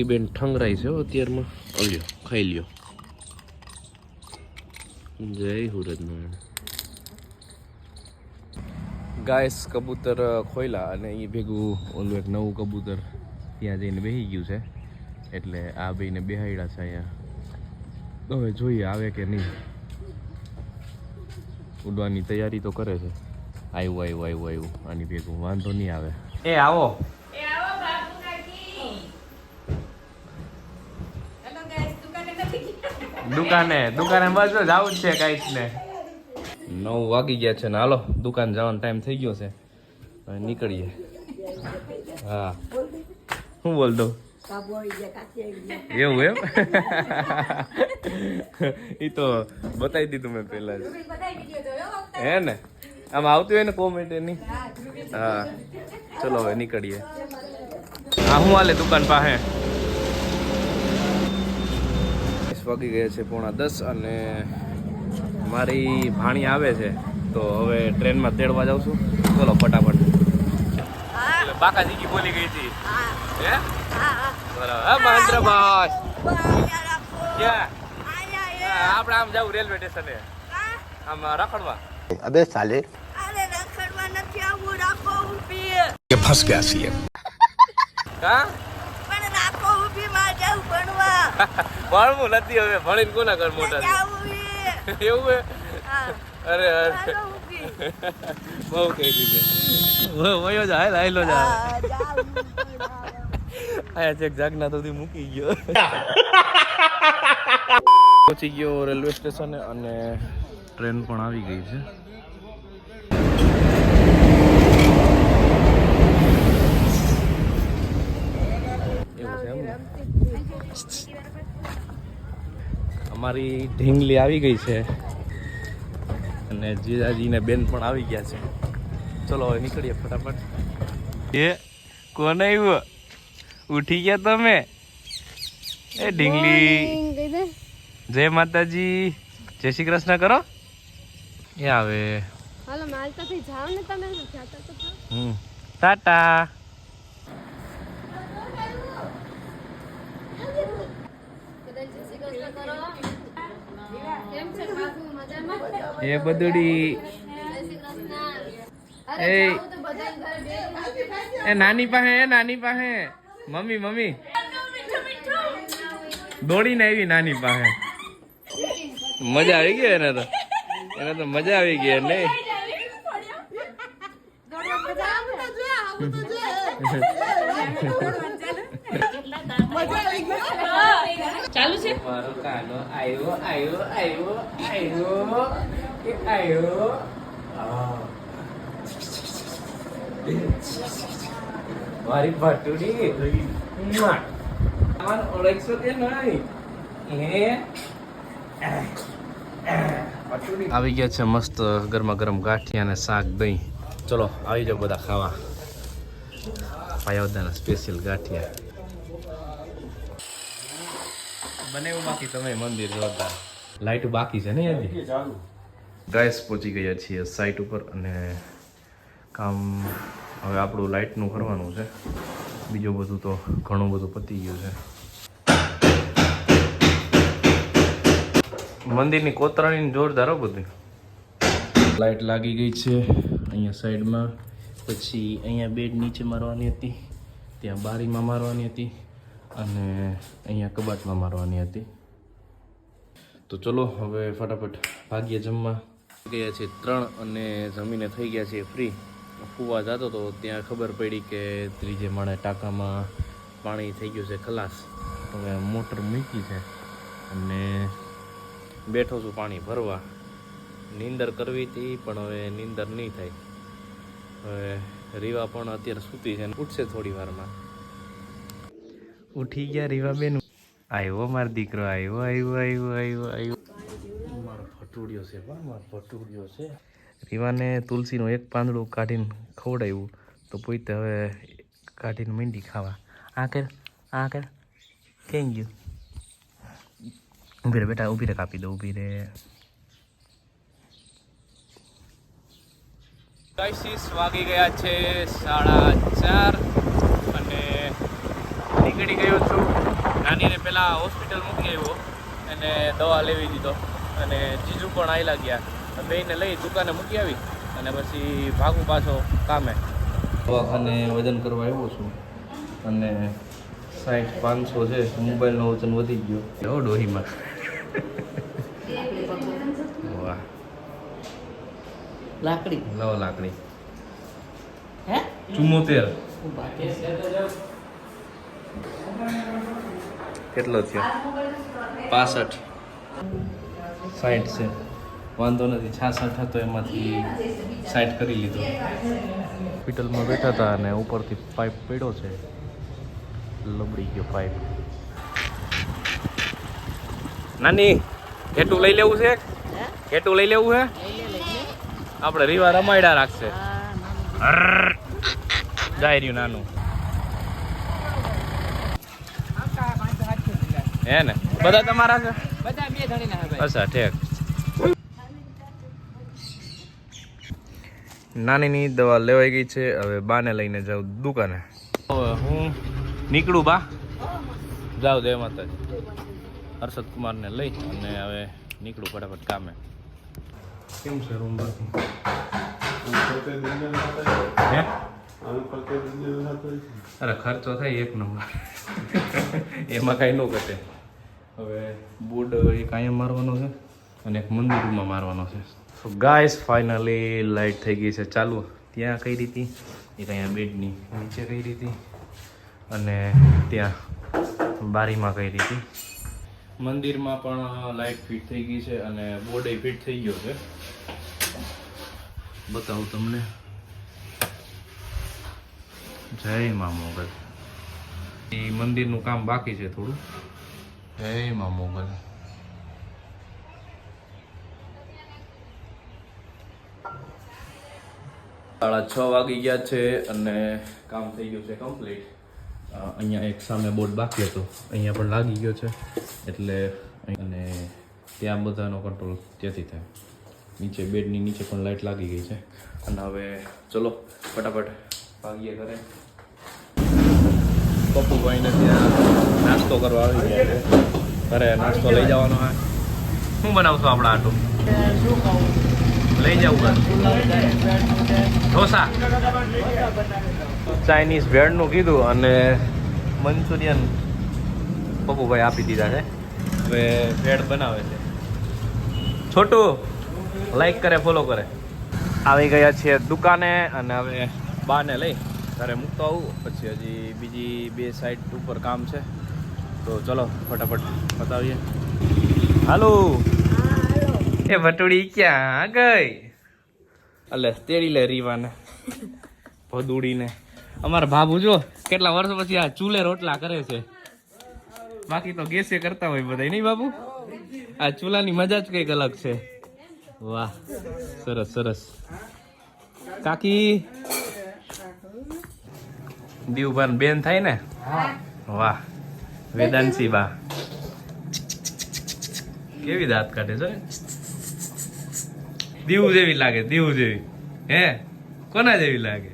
કુકીબેન ઠંગરાઈ છે અત્યારમાં. અલ્યો ખાઈ લ્યો. જય હુરજનારાયણ ગાયસ કબૂતર ખોયલા અને એ ભેગું ઓલું એક નવું કબૂતર ત્યાં જઈને બેસી ગયું છે. એટલે આ બેને બેહાડ્યા છે અહીંયા. હવે જોઈએ આવે કે નહીં. ઉડવાની તૈયારી તો કરે છે. આવ્યું આવ્યું આવ્યું આવ્યું આની ભેગું વાંધો નહીં આવે. એ આવો બાપુ કાકી હેલો ગાઈસ દુકાને નથી ગયા દુકાને દુકાને બસ જવું આવું જ છે કાંઈક ને. નવ વાગી ગયા છે ને હાલો દુકાન જવાનો ટાઈમ થઈ ગયો છે. હવે નીકળીએ. હા. શું બોલ દઉં એવું એમ? એ તો બતાવી દીધું મેં પેલા હે ને? આમ આવતી હોય ને કોમેન્ટ એની? હા. ચલો હવે નીકળીએ. હા હું હાલે દુકાન પાસે? આસપાસ વાગી ગયા છે પોણા દસ અને મારી ભાણી આવે છે તો હવે ટ્રેનમાં તેડવા જાઉં છું. ચલો ફટાફટ. બાકાજી બોલી ગઈ હતી. હે. મહેન્દ્રભાઈ. આપણે આમ જવું રેલવે સ્ટેશને. આમ રખડવા. અબે સાલે. અરે રખડવા ફસ ગયા છીએ. હા? ઊભી માં જાઉં ભણવા. ભણવું નથી હવે ભણીને કોના ઘર મોટા એવું હે? અરે અરે. બહુ કહી દીધું. વયો જ હાલ હાલો જ. આયા ચેક જાગના સુધી મૂકી ગયો. પહોંચી ગયો રેલવે સ્ટેશને અને ટ્રેન પણ આવી ગઈ છે એવું છે એમ ને? અમારી ઢીંગલી આવી ગઈ છે. અને જીજાજીને બેન પણ આવી ગયા છે. ચલો હવે નીકળીએ ફટાફટ. એ કોણ આવ્યો ઉઠી ગયા તમે? એ ઢીંગલી. જય માતાજી. જય શ્રી કૃષ્ણ કરો. એ આવે. હાલો માલતાથી જાવ ને તમે. જાતા તો હમ. ટાટા બધાને જય શ્રી કૃષ્ણ કરો કેમ છે બાપુ મજામાં એ બદડી. એ. જાઓ તો બધાને ઘરે બે એ નાની પાસે એ નાની પાસે. Mummy mummy. દોડીને આવી નાની પાસે. મજા આવી ગઈ એને તો. એને તો મજા આવી ગઈ નહીં મારો કાનો આવ્યો આવ્યો આવ્યો આવ્યો એ આવ્યો મારી ભટુડી તમારે ઓળખશો કે નહીં આવી ગયા છે મસ્ત ગરમા ગરમ ગાંઠિયા અને શાક દહીં ચલો આવી જાઓ બધા ખાવા પાયોદાના સ્પેશિયલ ગાંઠિયા બને એવું બાકી તમે મંદિર જોતા લાઈટ બાકી છે ને હજી ગાઈસ પહોંચી ગયા છીએ સાઈટ ઉપર અને કામ હવે આપણું લાઇટનું કરવાનું છે. બીજું બધું તો ઘણું બધું પતી ગયું છે. મંદિરની કોતરણી જોરદાર બધું બધી. લાઇટ લાગી ગઈ છે અહીંયા સાઈડમાં પછી અહીંયા બેડ નીચે મારવાની હતી ત્યાં બારીમાં મારવાની હતી. અને અહીંયા કબાટમાં મારવાની હતી. તો ચલો હવે ફટાફટ ભાગ્ય જમવા. ગયા છે ત્રણ અને જમીને થઈ ગયા છે ફ્રી ફૂવા જતો તો ત્યાં ખબર પડી કે ત્રીજે માળે ટાંકામાં પાણી થઈ ગયું છે ખલાસ. હવે મોટર મૂકી છે અને બેઠો છું પાણી ભરવા. નીંદર કરવી હતી, પણ હવે નીંદર નહીં થાય. હવે રીવા પણ અત્યારે સૂતી છે ઉઠશે થોડી વારમાં. ઉઠી ગયા રીવાબેન આવ્યો મારો દીકરો આવ્યો આવ્યો આવ્યો આવ્યો આવ્યો મારો ફટુડ્યો છે પણ મારો ફટુડ્યો છે. રીવાને તુલસીનું એક પાંદડું કાઢીને ખવડાવ્યું. તો પોતે હવે કાઢીને મીંડી ખાવા. આ કર આ કર. કેમ ગયું? ઊભી રે બેટા ઊભી રે કાપી દો ઊભી રે. વાગી ગયા છે સાડા ચાર. નીકળી ગયો છું. નાનીને પહેલાં હોસ્પિટલ મૂકી આવ્યો અને દવા લેવી દીધો. અને જીજુ પણ આવેલા ગયા. બેને લઈ દુકાને મૂકી આવી અને પછી ભાગું પાછો કામે. દવાખાને વજન કરવા આવ્યો છું. અને સાઠ પાંચસો છે. મોબાઈલનું વજન વધી ગયો. એવો ડોહીમાં? વાહ. લાકડી. લાવો લાકડી. હે? ચુમ્મોતેર. કેટલો થયો? પાસઠ. સાઠ છે. વાંધો નથી. છાસઠ હતો એમાંથી સાઠ કરી લીધો. હોસ્પિટલમાં બેઠા હતા અને ઉપરથી પાઇપ પડ્યો છે. લબડી ગયો પાઇપ. નાની ઘેટું લઈ લેવું છે ઘેટું લઈ લેવું છે આપણે રીવા રમાયડા રાખશે. જાય રહ્યું નાનું. હે ને? બધા તમારા છે? બધા બે ધણીના હે ભાઈ. અચ્છા ઠીક. નાનીની દવા લેવાઈ ગઈ છે હવે બાને લઈને જાઉં દુકાને. હવે હું નીકળું બા. જાઉં જય માતાજી. હર્ષદ કુમારને લઈ અને હવે નીકળું ફટાફટ કામે. કેમ છે રૂમ બાકી અરે ખર્ચો થાય એક નંબર. એમાં કાંઈ ન ઘટે. હવે બોર્ડ એક અહીંયા મારવાનો છે અને એક મંદિરમાં મારવાનો છે. સો ગાઈસ ફાઇનલી લાઇટ થઈ ગઈ છે. ચાલુ, ત્યાં કઈ રીતે? એક અહીંયા બેડની નીચે કઈ રીતે? અને ત્યાં બારીમાં કઈ રીતે? મંદિરમાં પણ લાઇટ ફિટ થઈ ગઈ છે અને બોર્ડ ફિટ થઈ ગયો છે. બતાવું તમને. જય મા મોગલ. એ મંદિરનું કામ બાકી છે થોડું. જય મા મોગલ સાડા છ વાગી ગયા છે અને કામ થઈ ગયું છે કમ્પ્લીટ અહીંયા એક સામે બોર્ડ બાકી હતો. અહીંયા પણ લાગી ગયો છે. એટલે અને ત્યાં બધાનો કંટ્રોલ ત્યાંથી થાય. નીચે બેડની નીચે પણ લાઇટ લાગી ગઈ છે. અને હવે ચલો, ફટાફટ ભાગીએ ઘરે. પપ્પુભાઈને ત્યાં નાસ્તો કરવા આવી ગયા ઘરે નાસ્તો લઈ જવાનો હા શું બનાવશો આપણા આટલું લઈ જવું ઢોસા. ચાઇનીઝ ભેળનું કીધું અને મંચુરિયન પપ્પુભાઈ આપી દીધા છે. હવે ભેળ બનાવે છે. છોટું લાઈક કરે ફોલો કરે. આવી ગયા છીએ દુકાને અને હવે બાને લઈ. ઘરે મૂકતો આવું પછી હજી બીજી બે સાઈડ ઉપર કામ છે. તો ચલો ફટાફટ બતાવીએ. હાલો. એ ભટુડી ક્યાં? ગઈ. અલે તેડી લે રીવાને. ભદુડીને. અમારા બાબુ જો કેટલા વર્ષ પછી આ ચૂલે રોટલા કરે છે. બાકી તો ગેસે કરતા હોય બધા નહીં બાબુ આ ચૂલાની મજા જ કંઈક અલગ છે. વાહ સરસ સરસ. કાકી દીવભાન બેન થાય ને? વાહ. વેદાંશી બા કેવી દાંત કાઢે છે? દીવ જેવી લાગે દીવ જેવી. હે? કોના જેવી લાગે?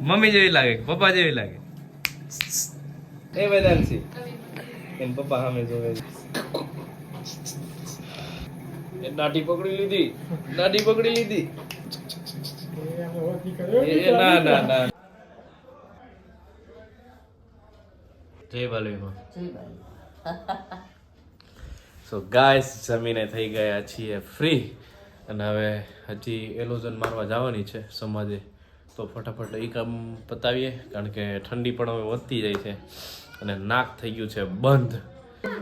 મમ્મી જેવી લાગે પપ્પા જેવી લાગે? એ વેદાંશી એન પપ્પા સામે જોવે એ નાટી પકડી લીધી. નાટી પકડી લીધી. ના ના ના. જય સો ગાયસ જમીને થઈ ગયા છીએ ફ્રી અને હવે હજી એલોઝન મારવા જવાની છે સમાજે. તો ફટાફટ એ કામ પતાવીએ, કારણ કે ઠંડી પણ હવે વધતી જાય છે. અને નાક થઈ ગયું છે બંધ.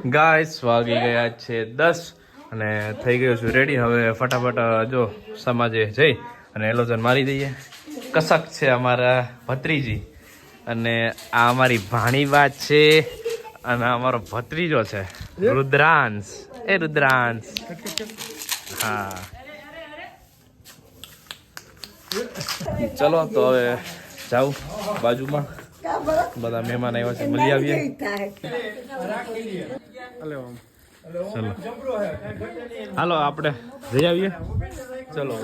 ગાય વાગી ગયા છે દસ અને થઈ ગયું છું રેડી હવે ફટાફટ જો સમાજે જઈ અને એલોઝન મારી દઈએ. કસક છે અમારા ભત્રીજી. અને આ અમારી ભાણીબા છે અને અમારો ભત્રીજો છે. રુદ્રાંશ. એ રુદ્રાંશ. હા? ચલો તો હવે જાઉં બાજુમાં. બધા મહેમાન આવ્યા છે. મળી આવીએ. ચલો. હાલો આપણે જઈ આવીએ. ચલો.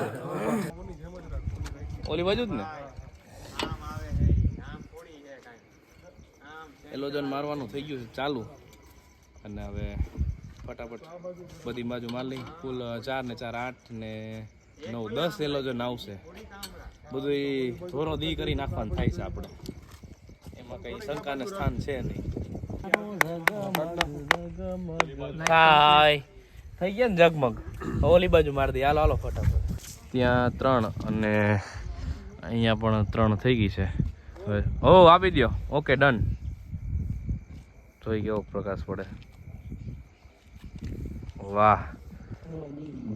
ઓલી બાજુ જ ને? એલોજન મારવાનું થઈ ગયું છે ચાલુ. અને હવે ફટાફટ બધી બાજુ માર લઈ. કુલ ચાર ને ચાર આઠ ને નવ દસ એલોજન આવશે. બધું ધોરો દી કરી નાખવાનું થાય છે આપણે. એમાં કઈ શંકાને સ્થાન છે નહીં. હાય. થઈ ગયા ને જગમગ ઓલી બાજુ મારી દે. હાલો હાલો ફટાફટ. ત્યાં ત્રણ અને અહીંયા પણ ત્રણ થઈ ગઈ છે. હવે ઓ આપી દો ઓકે ડન. જોઈ કેવો પ્રકાશ પડે. વાહ.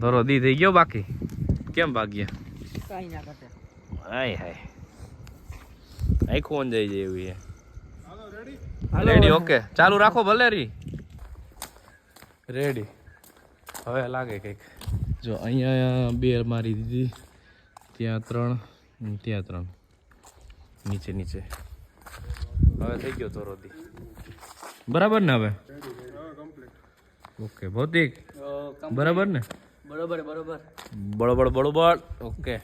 ધરો દી થઈ ગયો બાકી. કેમ ભાગ્યા? કઈ ના ઘટે. હાય હાય. આખું જઈ જાય એવી રેડી ઓકે ચાલુ રાખો ભલે રી. રેડી હવે લાગે કંઈક. જો અહીંયા બે મારી દીધી. ત્યાં ત્રણ ત્યાં ત્રણ. નીચે નીચે. હવે થઈ ગયો તો દી. બરાબર ને હવે? ઓકે ભૌતિક. બરાબર ને? બરોબર બરોબર. બળબડ બળબડ ઓકે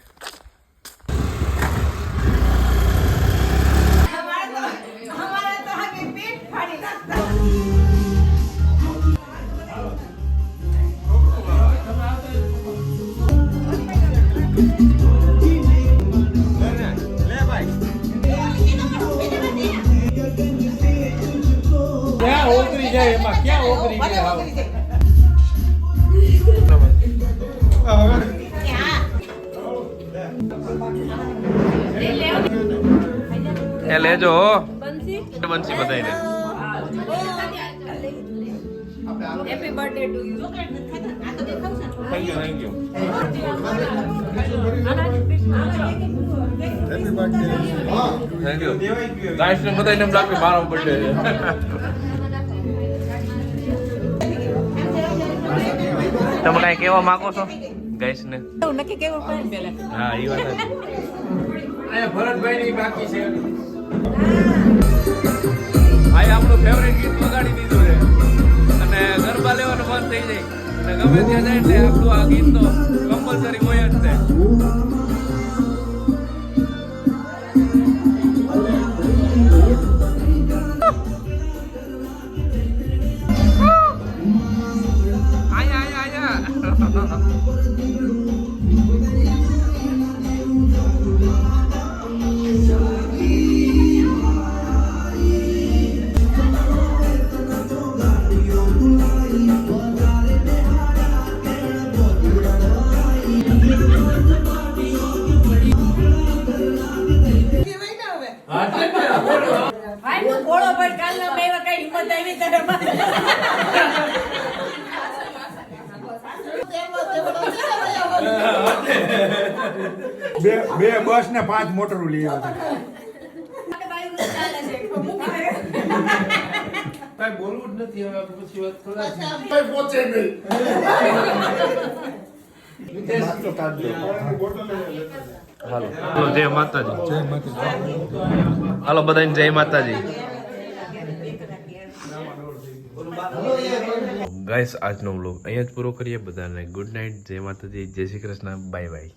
એમાં ક્યાં ઓગરી જાય એ લેજો હો. Bansi? બધાઈને happy birthday to you thank you thank you thank you guys ને બધાને એમ લાગે મારો બર્થડે તમે કઈ કેવા માંગો છો? ગાઈસ ને નક્કી કેવું પડે? પેલા હા એ વાત. આ આપણું ફેવરેટ ગીત વગાડી દીધું છે. અને ગરબા લેવાનું મન થઈ જાય. અને ગમે ત્યાં જાય એટલે આપણું આ ગીત તો કમ્પલસરી હોય જ છે. ભાઈ બસ ને પાંચ મોટરો લઈ એવા કઈ જ નથી તારે બે બે બસ પોચે નહીં. હાલો. જય માતાજી. જય માતાજી. હાલો બધાને જય માતાજી. ગાઈસ આજનો વ્લોગ અહીંયા જ પૂરો કરીએ. બધાને ગુડ નાઇટ જય માતાજી. જય શ્રી કૃષ્ણ. Bye bye